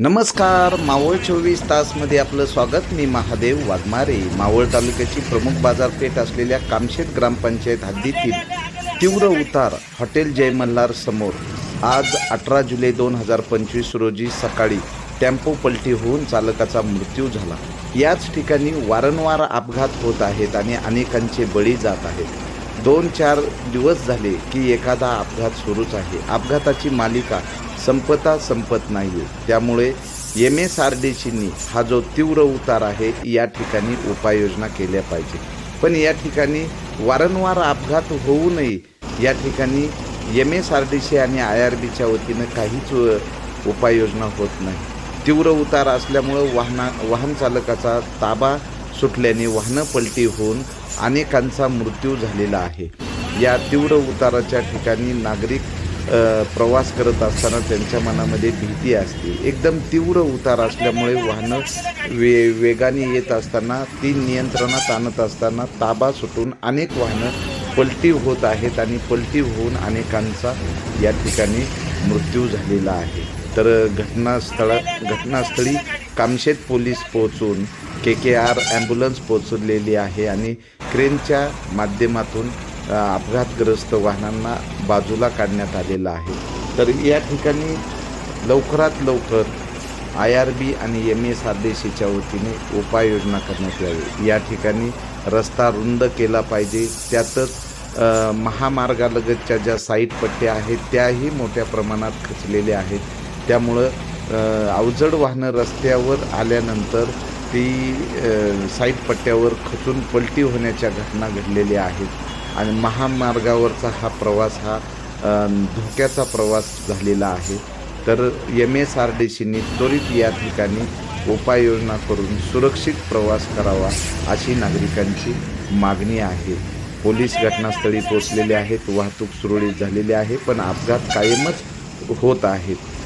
नमस्कार मावळ चोवीस तासमध्ये आपलं स्वागत. मी महादेव वाघमारे. मावळ तालुक्याची प्रमुख बाजारपेठ असलेल्या कामशेत ग्रामपंचायत हद्दीतील तीव्र उतार हॉटेल जय मल्हार समोर. आज अठरा जुलै दोन हजार पंचवीस रोजी सकाळी टेम्पो पलटी होऊन चालकाचा मृत्यू झाला. याच ठिकाणी वारंवार अपघात होत आहेत आणि अनेकांचे बळी जात आहेत. दोन चार दिवस झाले की एखादा अपघात सुरूच आहे. अपघाताची मालिका संपता संपत नाही आहे त्यामुळे एम एस आर डी सीनी हा जो तीव्र उतार आहे या ठिकाणी उपाययोजना केल्या पाहिजे. पण या ठिकाणी वारंवार अपघात होऊ नये या ठिकाणी M S R D C आणि आय आर बीच्या वतीनं काहीच उपाययोजना होत नाही. तीव्र उतार असल्यामुळं वाहना वाहन चालकाचा ताबा सुटल्याने वाहनं पलटी होऊन अनेकांचा मृत्यू झालेला आहे. या तीव्र उताराच्या ठिकाणी नागरिक प्रवास करत असताना त्यांच्या मनामध्ये भीती असते. एकदम तीव्र उतार असल्यामुळे वाहनं वे वेगाने येत असताना ती नियंत्रणात आणत असताना ताबा सुटून अनेक वाहनं पलटी होत आहेत आणि पलटी होऊन अनेकांचा या ठिकाणी मृत्यू झालेला आहे. तर घटनास्थळा घटनास्थळी कामशेत पोलीस पोहोचून के के आर ॲम्ब्युलन्स पोचलेली आहे आणि क्रेनच्या माध्यमातून अपघातग्रस्त वाहनांना बाजूला काढण्यात आलेलं आहे. तर या ठिकाणी लवकरात लवकर आय आर बी आणि एम एस आर डी सीच्या वतीने उपाययोजना करण्यात यावी. या ठिकाणी रस्ता रुंद केला पाहिजे. त्यातच महामार्गालगतच्या ज्या साईट पट्ट्या आहेत त्याही मोठ्या प्रमाणात खचलेल्या आहेत. त्यामुळं अवजड वाहनं रस्त्यावर आल्यानंतर ती साईट पट्ट्यावर खचून पलटी होण्याच्या घटना घडलेल्या आहेत. आणि महामार्गावरचा हा प्रवास हा धोक्याचा प्रवास झालेला आहे. तर एम एस आर डी सीनी त्वरित या ठिकाणी उपाययोजना करून सुरक्षित प्रवास करावा अशी नागरिकांची मागणी आहे. पोलीस घटनास्थळी पोचलेले आहेत वाहतूक सुरळीत झालेली आहे पण अपघात कायमच होत आहेत.